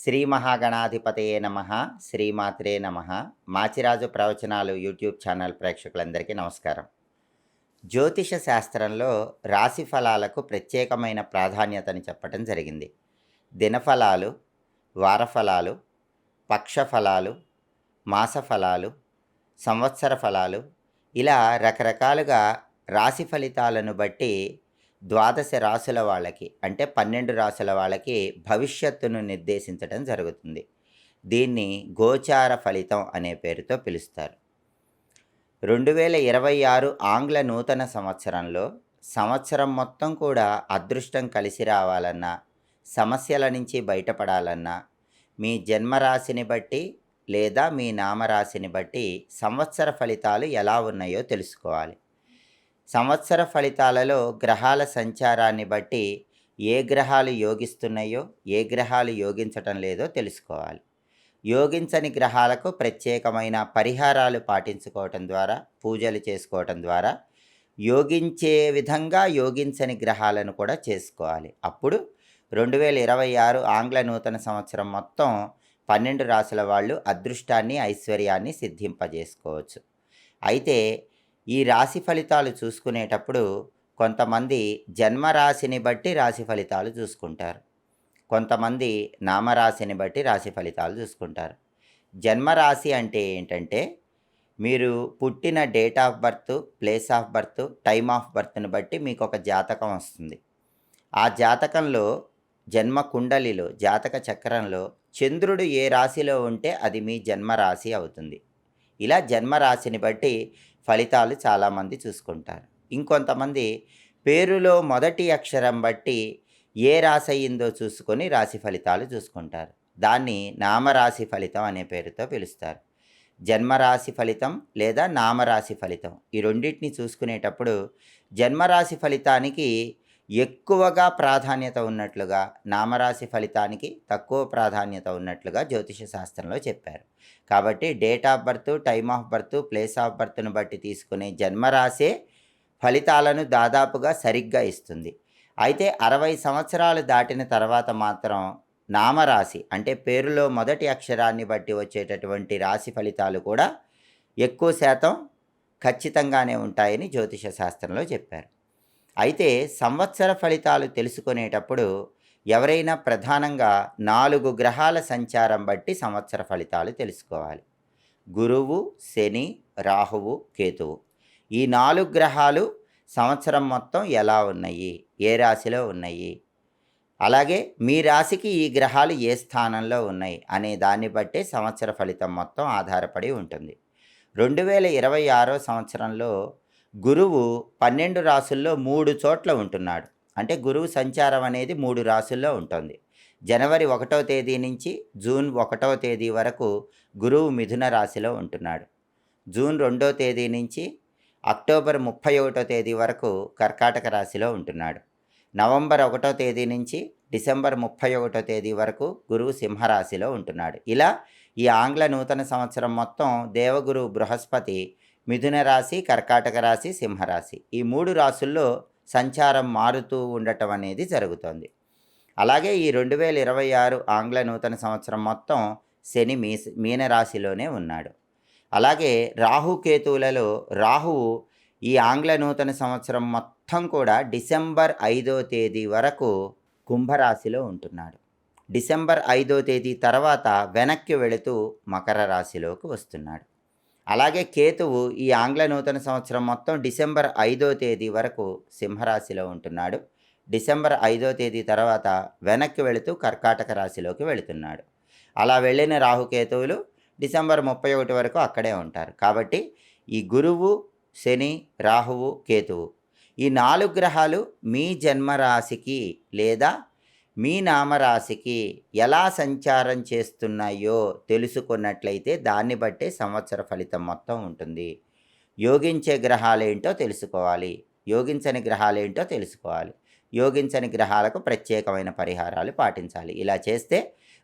శ్రీ మహాగణాధిపతయే నమ శ్రీమాత్రే నమ. మాచిరాజు ప్రవచనాలు యూట్యూబ్ ఛానల్ ప్రేక్షకులందరికీ నమస్కారం. జ్యోతిష శాస్త్రంలో రాశి ఫలాలకు ప్రత్యేకమైన ప్రాధాన్యతని చెప్పడం జరిగింది. దినఫలాలు వారఫలాలు పక్షఫలాలు మాసఫలాలు సంవత్సర ఫలాలు ఇలా రకరకాలుగా రాశి ఫలితాలను బట్టి ద్వాదశ రాసుల వాళ్ళకి అంటే పన్నెండు రాసుల వాళ్ళకి భవిష్యత్తును నిర్దేశించడం జరుగుతుంది. దీన్ని గోచార ఫలితం అనే పేరుతో పిలుస్తారు. రెండు వేల ఇరవై ఆరు ఆంగ్ల నూతన సంవత్సరంలో సంవత్సరం మొత్తం కూడా అదృష్టం కలిసి రావాలన్నా సమస్యల నుంచి బయటపడాలన్నా మీ జన్మరాశిని బట్టి లేదా మీ నామరాశిని బట్టి సంవత్సర ఫలితాలు ఎలా ఉన్నాయో తెలుసుకోవాలి. సంవత్సర ఫలితాలలో గ్రహాల సంచారాన్ని బట్టి ఏ గ్రహాలు యోగిస్తున్నాయో ఏ గ్రహాలు యోగించటం లేదో తెలుసుకోవాలి. యోగించని గ్రహాలకు ప్రత్యేకమైన పరిహారాలు పాటించుకోవటం ద్వారా పూజలు చేసుకోవటం ద్వారా యోగించే విధంగా యోగించని గ్రహాలను కూడా చేసుకోవాలి. అప్పుడు రెండు వేల ఇరవై ఆరు ఆంగ్ల నూతన సంవత్సరం మొత్తం పన్నెండు రాసుల వాళ్ళు అదృష్టాన్ని ఐశ్వర్యాన్ని సిద్ధింపజేసుకోవచ్చు. అయితే ఈ రాశి ఫలితాలు చూసుకునేటప్పుడు కొంతమంది జన్మరాశిని బట్టి రాశి ఫలితాలు చూసుకుంటారు. కొంతమంది నామరాశిని బట్టి రాశి ఫలితాలు చూసుకుంటారు. జన్మరాశి అంటే ఏంటంటే మీరు పుట్టిన date of birth place of birth time of బర్త్ని బట్టి మీకు ఒక జాతకం వస్తుంది. ఆ జాతకంలో జన్మ కుండలిలో జాతక చక్రంలో చంద్రుడు ఏ రాశిలో ఉంటే అది మీ జన్మరాశి అవుతుంది. ఇలా జన్మరాశిని బట్టి ఫలితాలు చాలామంది చూసుకుంటారు. ఇంకొంతమంది పేరులో మొదటి అక్షరం బట్టి ఏ రాశి అయ్యిందో చూసుకొని రాశి ఫలితాలు చూసుకుంటారు. దాన్ని నామరాశి ఫలితం అనే పేరుతో పిలుస్తారు. జన్మరాశి ఫలితం లేదా నామరాశి ఫలితం ఈ రెండింటిని చూసుకునేటప్పుడు జన్మరాశి ఫలితానికి ఎక్కువగా ప్రాధాన్యత ఉన్నట్లుగా నామరాశి ఫలితానికి తక్కువ ప్రాధాన్యత ఉన్నట్లుగా జ్యోతిష శాస్త్రంలో చెప్పారు. కాబట్టి date of birth time of birth place of బర్త్ను బట్టి తీసుకునే జన్మరాశే ఫలితాలను దాదాపుగా సరిగ్గా ఇస్తుంది. అయితే అరవై సంవత్సరాలు దాటిన తర్వాత మాత్రం నామరాశి అంటే పేరులో మొదటి అక్షరాన్ని బట్టి వచ్చేటటువంటి రాశి ఫలితాలు కూడా ఎక్కువ శాతం ఖచ్చితంగానే ఉంటాయని జ్యోతిష శాస్త్రంలో చెప్పారు. అయితే సంవత్సర ఫలితాలు తెలుసుకునేటప్పుడు ఎవరైనా ప్రధానంగా నాలుగు గ్రహాల సంచారం బట్టి సంవత్సర ఫలితాలు తెలుసుకోవాలి. గురువు శని రాహువు కేతువు. ఈ నాలుగు గ్రహాలు సంవత్సరం మొత్తం ఎలా ఉన్నాయి? ఏ రాశిలో ఉన్నాయి? అలాగే మీ రాశికి ఈ గ్రహాలు ఏ స్థానంలో ఉన్నాయి? అనే దాన్ని బట్టే సంవత్సర ఫలితం మొత్తం ఆధారపడి ఉంటుంది. రెండు వేల ఇరవై ఆరో సంవత్సరంలో గురువు పన్నెండు రాసుల్లో మూడు చోట్ల ఉంటున్నాడు. అంటే గురువు సంచారం అనేది మూడు రాసుల్లో ఉంటుంది. జనవరి ఒకటో తేదీ నుంచి జూన్ ఒకటో తేదీ వరకు గురువు మిథున రాశిలో ఉంటున్నాడు. జూన్ రెండో తేదీ నుంచి అక్టోబర్ ముప్పై ఒకటో తేదీ వరకు కర్కాటక రాశిలో ఉంటున్నాడు. నవంబర్ ఒకటో తేదీ నుంచి డిసెంబర్ ముప్పై ఒకటో తేదీ వరకు గురువు సింహరాశిలో ఉంటున్నాడు. ఇలా ఈ ఆంగ్ల నూతన సంవత్సరం మొత్తం దేవగురు బృహస్పతి మిథున రాశి కర్కాటక రాశి సింహరాశి ఈ మూడు రాశుల్లో సంచారం మారుతూ ఉండటం అనేది జరుగుతోంది. అలాగే ఈ రెండు వేల ఇరవై ఆరు ఆంగ్ల నూతన సంవత్సరం మొత్తం శని మీ మీనరాశిలోనే ఉన్నాడు. అలాగే రాహుకేతువులలో రాహువు ఈ ఆంగ్ల నూతన సంవత్సరం మొత్తం కూడా డిసెంబర్ ఐదో తేదీ వరకు కుంభరాశిలో ఉంటున్నాడు. డిసెంబర్ ఐదో తేదీ తర్వాత వెనక్కి వెళుతూ మకర రాశిలోకి వస్తున్నాడు. అలాగే కేతువు ఈ ఆంగ్ల నూతన సంవత్సరం మొత్తం డిసెంబర్ ఐదో తేదీ వరకు సింహరాశిలో ఉంటున్నాడు. డిసెంబర్ ఐదో తేదీ తర్వాత వెనక్కి వెళుతూ కర్కాటక రాశిలోకి వెళుతున్నాడు. అలా వెళ్ళిన రాహుకేతువులు డిసెంబర్ ముప్పై ఒకటి వరకు అక్కడే ఉంటారు. కాబట్టి ఈ గురువు శని రాహువు కేతువు ఈ నాలుగు గ్రహాలు మీ జన్మరాశికి లేదా మీ నామరాశికి ఎలా సంచారం చేస్తున్నాయో తెలుసుకున్నట్లయితే దాన్ని బట్టే సంవత్సర ఫలితం మొత్తం ఉంటుంది. యోగించే గ్రహాలేంటో తెలుసుకోవాలి. యోగించని గ్రహాలేంటో తెలుసుకోవాలి. యోగించని గ్రహాలకు ప్రత్యేకమైన పరిహారాలు పాటించాలి. ఇలా చేస్తే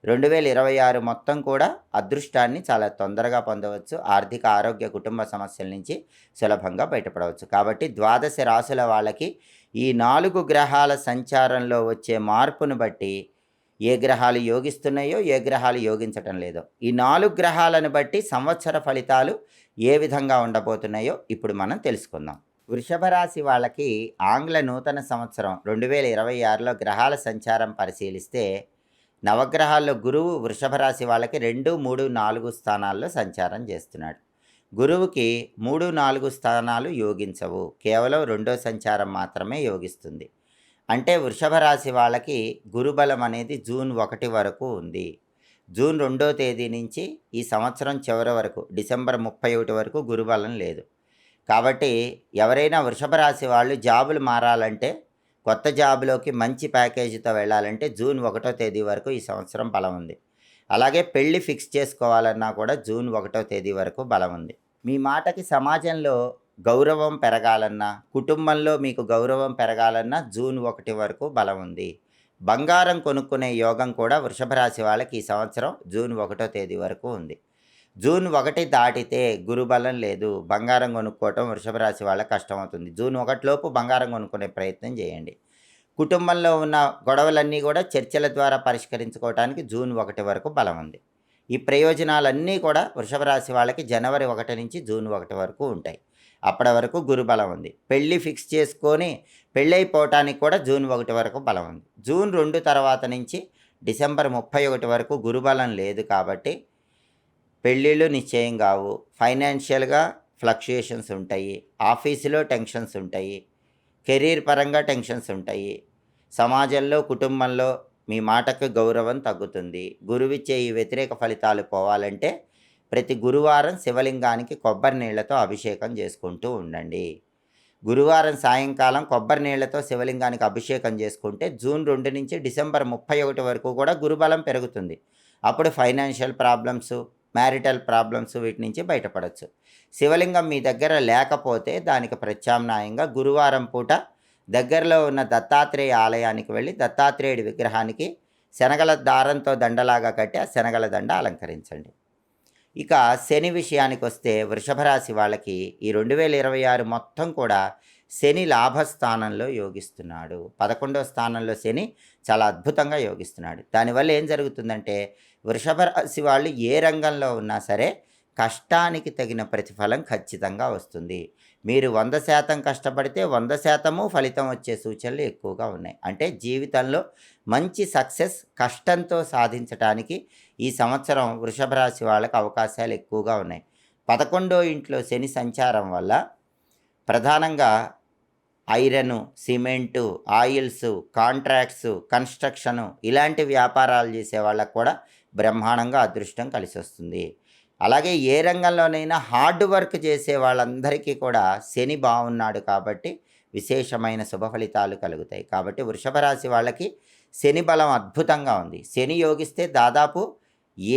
రెండు వేల ఇరవై ఆరు మొత్తం కూడా అదృష్టాన్ని చాలా తొందరగా పొందవచ్చు. ఆర్థిక ఆరోగ్య కుటుంబ సమస్యల నుంచి సులభంగా బయటపడవచ్చు. కాబట్టి ద్వాదశ రాసుల వాళ్ళకి ఈ నాలుగు గ్రహాల సంచారంలో వచ్చే మార్పును బట్టి ఏ గ్రహాలు యోగిస్తున్నాయో ఏ గ్రహాలు యోగించటం లేదో. ఈ నాలుగు గ్రహాలను బట్టి సంవత్సర ఫలితాలు ఏ విధంగా ఉండబోతున్నాయో ఇప్పుడు మనం తెలుసుకుందాం. వృషభ రాశి వాళ్ళకి ఆంగ్ల నూతన సంవత్సరం రెండు వేల ఇరవై ఆరులో గ్రహాల సంచారం పరిశీలిస్తే నవగ్రహాల్లో గురువు వృషభ రాశి వాళ్ళకి రెండు మూడు నాలుగు స్థానాల్లో సంచారం చేస్తున్నాడు. గురువుకి మూడు నాలుగు స్థానాలు యోగించవు. కేవలం రెండో సంచారం మాత్రమే యోగిస్తుంది. అంటే వృషభ రాశి వాళ్ళకి గురుబలం అనేది జూన్ ఒకటి వరకు ఉంది. జూన్ రెండో తేదీ నుంచి ఈ సంవత్సరం చివరి వరకు డిసెంబర్ ముప్పై ఒకటి వరకు గురుబలం లేదు. కాబట్టి ఎవరైనా వృషభ రాశి వాళ్ళు జాబులు మారాలంటే కొత్త జాబులోకి మంచి ప్యాకేజీతో వెళ్ళాలంటే జూన్ ఒకటో తేదీ వరకు ఈ సంవత్సరం బలం ఉంది. అలాగే పెళ్ళి ఫిక్స్ చేసుకోవాలన్నా కూడా జూన్ ఒకటో తేదీ వరకు బలం ఉంది. మీ మాటకి సమాజంలో గౌరవం పెరగాలన్నా కుటుంబంలో మీకు గౌరవం పెరగాలన్నా జూన్ ఒకటి వరకు బలం ఉంది. బంగారం కొనుక్కునే యోగం కూడా వృషభ రాశి వాళ్ళకి ఈ సంవత్సరం జూన్ ఒకటో తేదీ వరకు ఉంది. జూన్ ఒకటి దాటితే గురుబలం లేదు. బంగారం కొనుక్కోవటం వృషభ రాశి వాళ్ళకి కష్టమవుతుంది. జూన్ ఒకటిలోపు బంగారం కొనుక్కునే ప్రయత్నం చేయండి. కుటుంబంలో ఉన్న గొడవలన్నీ కూడా చర్చల ద్వారా పరిష్కరించుకోవడానికి జూన్ ఒకటి వరకు బలం ఉంది. ఈ ప్రయోజనాలన్నీ కూడా వృషభ రాశి వాళ్ళకి జనవరి ఒకటి నుంచి జూన్ ఒకటి వరకు ఉంటాయి. అప్పటి వరకు గురుబలం ఉంది. పెళ్ళి ఫిక్స్ చేసుకొని పెళ్ళైపోవటానికి కూడా జూన్ ఒకటి వరకు బలం ఉంది. జూన్ రెండు తర్వాత నుంచి డిసెంబర్ ముప్పై ఒకటి వరకు గురుబలం లేదు కాబట్టి పెళ్ళిళ్ళు నిశ్చయం కావు. ఫైనాన్షియల్గా ఫ్లక్చుయేషన్స్ ఉంటాయి. ఆఫీసులో టెన్షన్స్ ఉంటాయి. కెరీర్ పరంగా టెన్షన్స్ ఉంటాయి. సమాజంలో కుటుంబంలో మీ మాటకు గౌరవం తగ్గుతుంది. గురువిచ్చే ఈ వ్యతిరేక ఫలితాలు పోవాలంటే ప్రతి గురువారం శివలింగానికి కొబ్బరి నీళ్ళతో అభిషేకం చేసుకుంటూ ఉండండి. గురువారం సాయంకాలం కొబ్బరి నీళ్ళతో శివలింగానికి అభిషేకం చేసుకుంటే జూన్ రెండు నుంచి డిసెంబర్ ముప్పై ఒకటి వరకు కూడా గురుబలం పెరుగుతుంది. అప్పుడు ఫైనాన్షియల్ ప్రాబ్లమ్స్ మ్యారిటల్ ప్రాబ్లమ్స్ వీటి నుంచి బయటపడవచ్చు శివలింగం మీ దగ్గర లేకపోతే దానికి ప్రత్యామ్నాయంగా గురువారం పూట దగ్గరలో ఉన్న దత్తాత్రేయ ఆలయానికి వెళ్ళి దత్తాత్రేయుడి విగ్రహానికి శనగల దారంతో దండలాగా కట్టి ఆ శనగల దండ అలంకరించండి. ఇక శని విషయానికి వస్తే వృషభరాశి వాళ్ళకి ఈ రెండు వేల ఇరవై ఆరు మొత్తం కూడా శని లాభస్థానంలో యోగిస్తున్నాడు. పదకొండవ స్థానంలో శని చాలా అద్భుతంగా యోగిస్తున్నాడు. దానివల్ల ఏం జరుగుతుందంటే వృషభ రాశి వాళ్ళు ఏ రంగంలో ఉన్నా సరే కష్టానికి తగిన ప్రతిఫలం ఖచ్చితంగా వస్తుంది. మీరు వంద శాతం కష్టపడితే వంద శాతము ఫలితం వచ్చే సూచనలు ఎక్కువగా ఉన్నాయి. అంటే జీవితంలో మంచి సక్సెస్ కష్టంతో సాధించడానికి ఈ సంవత్సరం వృషభ రాశి వాళ్ళకి అవకాశాలు ఎక్కువగా ఉన్నాయి. పదకొండో ఇంట్లో శని సంచారం వల్ల ప్రధానంగా iron cement oils contracts construction ఇలాంటి వ్యాపారాలు చేసే వాళ్ళకు కూడా బ్రహ్మాండంగా అదృష్టం కలిసి వస్తుంది అలాగే ఏ రంగంలోనైనా హార్డ్ వర్క్ చేసే వాళ్ళందరికీ కూడా శని బాగున్నాడు కాబట్టి విశేషమైన శుభ ఫలితాలు కలుగుతాయి. కాబట్టి వృషభ రాశి వాళ్ళకి శని బలం అద్భుతంగా ఉంది. శని యోగిస్తే దాదాపు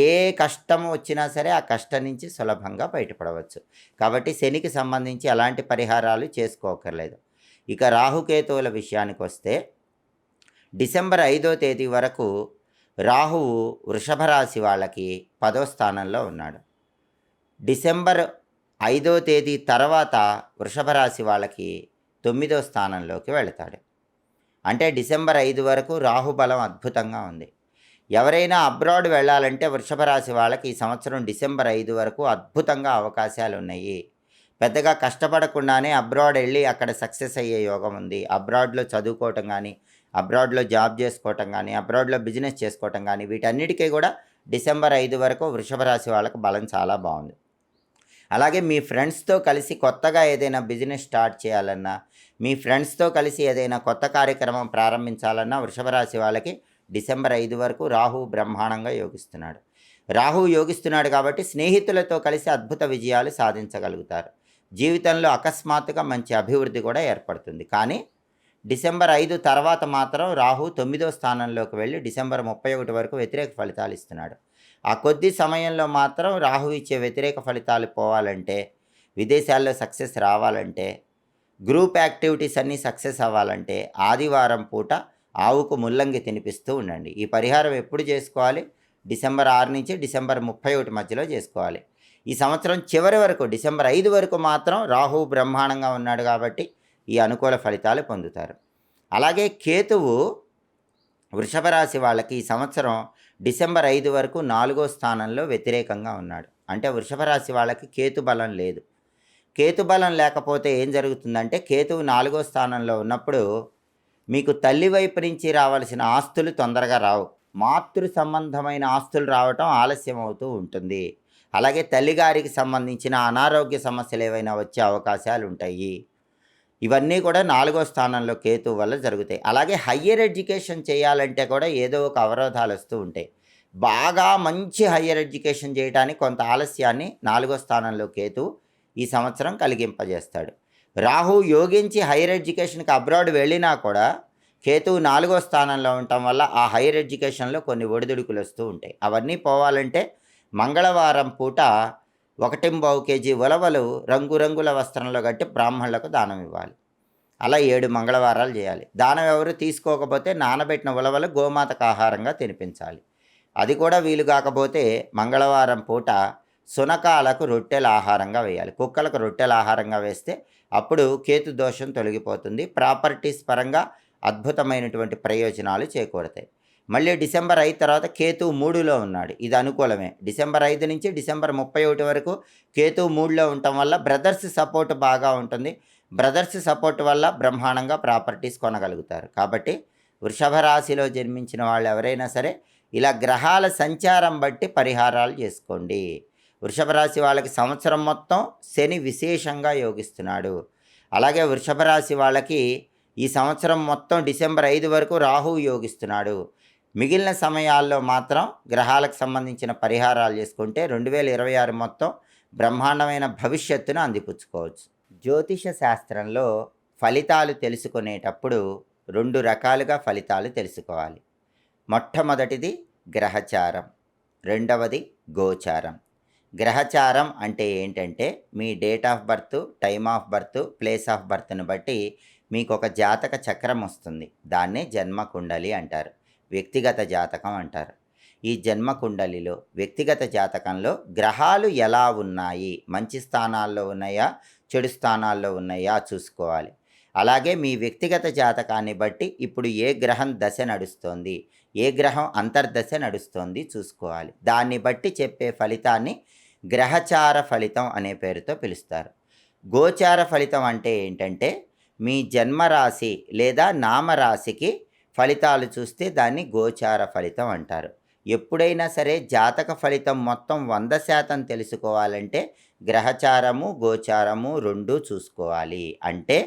ఏ కష్టం వచ్చినా సరే ఆ కష్టం నుంచి సులభంగా బయటపడవచ్చు. కాబట్టి శనికి సంబంధించి ఎలాంటి పరిహారాలు చేసుకోకర్లేదు. ఇక రాహుకేతువుల విషయానికి వస్తే డిసెంబర్ ఐదో తేదీ వరకు రాహువు వృషభ రాశి వాళ్ళకి పదో స్థానంలో ఉన్నాడు. డిసెంబర్ ఐదో తేదీ తర్వాత వృషభ రాశి వాళ్ళకి తొమ్మిదో స్థానంలోకి వెళతాడు. అంటే డిసెంబర్ ఐదు వరకు రాహుబలం అద్భుతంగా ఉంది. ఎవరైనా అబ్రాడ్ వెళ్ళాలంటే వృషభ రాశి వాళ్ళకి ఈ సంవత్సరం డిసెంబర్ ఐదు వరకు అద్భుతంగా అవకాశాలు ఉన్నాయి. పెద్దగా కష్టపడకుండానే అబ్రాడ్ వెళ్ళి అక్కడ సక్సెస్ అయ్యే యోగం ఉంది. అబ్రాడ్లో చదువుకోవటం కానీ అబ్రాడ్లో జాబ్ చేసుకోవటం కానీ అబ్రాడ్లో బిజినెస్ చేసుకోవటం కానీ వీటన్నిటికీ కూడా డిసెంబర్ ఐదు వరకు వృషభ రాశి వాళ్ళకి బలం చాలా బాగుంది. అలాగే మీ ఫ్రెండ్స్తో కలిసి కొత్తగా ఏదైనా బిజినెస్ స్టార్ట్ చేయాలన్నా మీ ఫ్రెండ్స్తో కలిసి ఏదైనా కొత్త కార్యక్రమం ప్రారంభించాలన్నా వృషభరాశి వాళ్ళకి డిసెంబర్ ఐదు వరకు రాహు బ్రహ్మాండంగా యోగిస్తున్నాడు. రాహు యోగిస్తున్నాడు కాబట్టి స్నేహితులతో కలిసి అద్భుత విజయాలు సాధించగలుగుతారు. జీవితంలో అకస్మాత్తుగా మంచి అభివృద్ధి కూడా ఏర్పడుతుంది. కానీ డిసెంబర్ ఐదు తర్వాత మాత్రం రాహు తొమ్మిదో స్థానంలోకి వెళ్ళి డిసెంబర్ ముప్పై ఒకటి వరకు వ్యతిరేక ఫలితాలు ఇస్తున్నాడు. ఆ కొద్ది సమయంలో మాత్రం రాహు ఇచ్చే వ్యతిరేక ఫలితాలు పోవాలంటే విదేశాల్లో సక్సెస్ రావాలంటే గ్రూప్ యాక్టివిటీస్ అన్నీ సక్సెస్ అవ్వాలంటే ఆదివారం పూట ఆవుకు ముల్లంగి తినిపిస్తూ ఉండండి. ఈ పరిహారం ఎప్పుడు చేసుకోవాలి? డిసెంబర్ ఆరు నుంచి డిసెంబర్ ముప్పై ఒకటి మధ్యలో చేసుకోవాలి. ఈ సంవత్సరం చివరి వరకు డిసెంబర్ ఐదు వరకు మాత్రం రాహు బ్రహ్మాండంగా ఉన్నాడు కాబట్టి ఈ అనుకూల ఫలితాలు పొందుతారు. అలాగే కేతువు వృషభ రాశి వాళ్ళకి ఈ సంవత్సరం డిసెంబర్ ఐదు వరకు నాలుగో స్థానంలో వ్యతిరేకంగా ఉన్నాడు. అంటే వృషభ రాశి వాళ్ళకి కేతు బలం లేదు. కేతు బలం లేకపోతే ఏం జరుగుతుందంటే కేతువు నాలుగో స్థానంలో ఉన్నప్పుడు మీకు తల్లి వైపు నుంచి రావాల్సిన ఆస్తులు తొందరగా రావు. మాతృ సంబంధమైన ఆస్తులు రావటం ఆలస్యం అవుతూ ఉంటుంది. అలాగే తల్లిగారికి సంబంధించిన అనారోగ్య సమస్యలు ఏవైనా వచ్చే అవకాశాలు ఉంటాయి. ఇవన్నీ కూడా నాలుగో స్థానంలో కేతు వల్ల జరుగుతాయి. అలాగే హయ్యర్ ఎడ్యుకేషన్ చేయాలంటే కూడా ఏదో ఒక అవరోధాలు వస్తూ ఉంటాయి. బాగా మంచి హయ్యర్ ఎడ్యుకేషన్ చేయడానికి కొంత ఆలస్యాన్ని నాలుగో స్థానంలో కేతు ఈ సంవత్సరం కలిగింపజేస్తాడు. రాహు యోగించి హైయర్ ఎడ్యుకేషన్కి అబ్రాడ్ వెళ్ళినా కూడా కేతు నాలుగో స్థానంలో ఉండటం వల్ల ఆ హైయర్ ఎడ్యుకేషన్లో కొన్ని ఒడిదుడుకులు వస్తూ ఉంటాయి. అవన్నీ పోవాలంటే మంగళవారం పూట ఒకటింబావు కేజీ ఉలవలు రంగురంగుల వస్త్రంలో కట్టి బ్రాహ్మణులకు దానం ఇవ్వాలి. అలా ఏడు మంగళవారాలు చేయాలి. దానం ఎవరు తీసుకోకపోతే నానబెట్టిన ఉలవలు గోమాతకు ఆహారంగా తినిపించాలి. అది కూడా వీలు కాకపోతే మంగళవారం పూట సునకాలకు రొట్టెల ఆహారంగా వేయాలి. కుక్కలకు రొట్టెల ఆహారంగా వేస్తే అప్పుడు కేతు దోషం తొలగిపోతుంది. ప్రాపర్టీస్ పరంగా అద్భుతమైనటువంటి ప్రయోజనాలు చేకూడతాయి మళ్ళీ డిసెంబర్ ఐదు తర్వాత కేతు మూడులో ఉన్నాడు. ఇది అనుకూలమే. డిసెంబర్ ఐదు నుంచి డిసెంబర్ ముప్పై ఒకటి వరకు కేతు మూడులో ఉండటం వల్ల బ్రదర్స్ సపోర్ట్ బాగా ఉంటుంది. బ్రదర్స్ సపోర్ట్ వల్ల బ్రహ్మాండంగా ప్రాపర్టీస్ కొనగలుగుతారు. కాబట్టి వృషభ రాశిలో జన్మించిన వాళ్ళు ఎవరైనా సరే ఇలా గ్రహాల సంచారం బట్టి పరిహారాలు చేసుకోండి. వృషభ రాశి వాళ్ళకి సంవత్సరం మొత్తం శని విశేషంగా యోగిస్తున్నాడు. అలాగే వృషభ రాశి వాళ్ళకి ఈ సంవత్సరం మొత్తం డిసెంబర్ ఐదు వరకు రాహు యోగిస్తున్నాడు. మిగిలిన సమయాల్లో మాత్రం గ్రహాలకు సంబంధించిన పరిహారాలు చేసుకుంటే రెండు వేల ఇరవై ఆరు మొత్తం బ్రహ్మాండమైన భవిష్యత్తును అందిపుచ్చుకోవచ్చు. జ్యోతిష శాస్త్రంలో ఫలితాలు తెలుసుకునేటప్పుడు రెండు రకాలుగా ఫలితాలు తెలుసుకోవాలి. మొట్టమొదటిది గ్రహచారం రెండవది గోచారం. గ్రహచారం అంటే ఏంటంటే మీ date of birth time of birth place of బర్త్ను బట్టి మీకు ఒక జాతక చక్రం వస్తుంది. దాన్నే జన్మ కుండలి అంటారు. వ్యక్తిగత జాతకం అంటారు. ఈ జన్మ కుండలిలో వ్యక్తిగత జాతకంలో గ్రహాలు ఎలా ఉన్నాయి? మంచి స్థానాల్లో ఉన్నాయా? చెడు స్థానాల్లో ఉన్నాయా? చూసుకోవాలి. అలాగే మీ వ్యక్తిగత జాతకాన్ని బట్టి ఇప్పుడు ఏ గ్రహం దశ నడుస్తోంది? ఏ గ్రహం అంతర్దశ నడుస్తోంది? చూసుకోవాలి. దాన్ని బట్టి చెప్పే ఫలితాన్ని గ్రహచార ఫలితం అనే పేరుతో పిలుస్తారు. గోచార ఫలితం అంటే ఏంటంటే మీ జన్మరాశి లేదా నామరాశికి ఫలితాలు చూస్తే దాన్ని గోచార ఫలితం అంటారు. ఎప్పుడైనా సరే జాతక ఫలితం మొత్తం వంద శాతం తెలుసుకోవాలంటే గ్రహచారము గోచారము రెండు చూసుకోవాలి. అంటే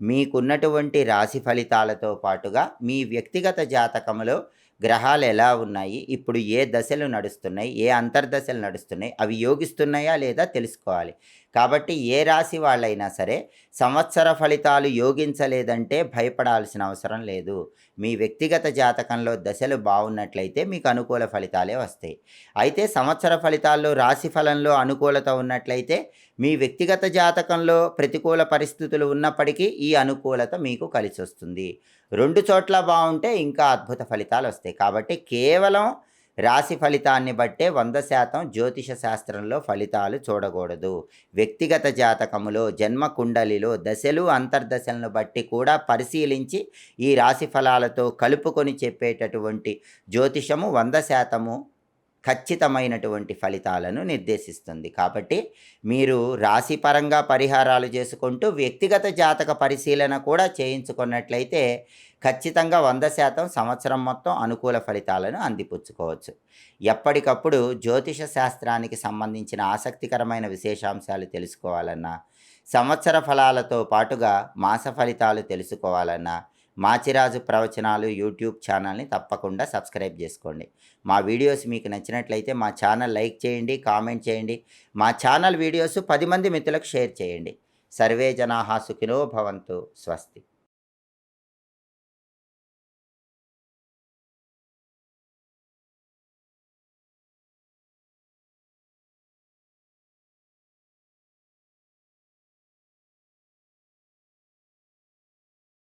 మీకున్నటువంటి రాశి ఫలితాలతో పాటుగా మీ వ్యక్తిగత జాతకంలో గ్రహాలు ఎలా ఉన్నాయి ఇప్పుడు ఏ దశలు నడుస్తున్నాయి ఏ అంతర్దశలు నడుస్తున్నాయి అవి యోగిస్తున్నాయా లేదా తెలుసుకోవాలి. కాబట్టి ఏ రాశి వాళ్ళైనా సరే సంవత్సర ఫలితాలు యోగించలేదంటే భయపడాల్సిన అవసరం లేదు. మీ వ్యక్తిగత జాతకంలో దశలు బాగున్నట్లయితే మీకు అనుకూల ఫలితాలే వస్తాయి. అయితే సంవత్సర ఫలితాల్లో రాశి ఫలంలో అనుకూలత ఉన్నట్లయితే మీ వ్యక్తిగత జాతకంలో ప్రతికూల పరిస్థితులు ఉన్నప్పటికీ ఈ అనుకూలత మీకు కలిసి వస్తుంది రెండు చోట్ల బాగుంటే ఇంకా అద్భుత ఫలితాలు వస్తాయి. కాబట్టి కేవలం రాశి ఫలితాన్ని బట్టే వంద శాతం జ్యోతిష శాస్త్రంలో ఫలితాలు చూడకూడదు. వ్యక్తిగత జాతకములో జన్మ కుండలిలో దశలు అంతర్దశలను బట్టి కూడా పరిశీలించి ఈ రాశి ఫలాలతో కలుపుకొని చెప్పేటటువంటి జ్యోతిషము వంద శాతము ఖచ్చితమైనటువంటి ఫలితాలను నిర్దేశిస్తుంది. కాబట్టి మీరు రాశిపరంగా పరిహారాలు చేసుకుంటూ వ్యక్తిగత జాతక పరిశీలన కూడా చేయించుకున్నట్లయితే ఖచ్చితంగా వంద శాతం సంవత్సరం మొత్తం అనుకూల ఫలితాలను అందిపుచ్చుకోవచ్చు. ఎప్పటికప్పుడు జ్యోతిష శాస్త్రానికి సంబంధించిన ఆసక్తికరమైన విశేషాంశాలు తెలుసుకోవాలన్నా సంవత్సర ఫలాలతో పాటుగా మాస ఫలితాలు తెలుసుకోవాలన్నా మాచిరాజు ప్రవచనాలు యూట్యూబ్ ఛానల్ని తప్పకుండా సబ్స్క్రైబ్ చేసుకోండి. మా వీడియోస్ మీకు నచ్చినట్లయితే మా ఛానల్ లైక్ చేయండి కామెంట్ చేయండి. మా ఛానల్ వీడియోస్ పది మంది మిత్రులకు షేర్ చేయండి. సర్వే జనాహా సుఖినో భవంతు. స్వస్తి.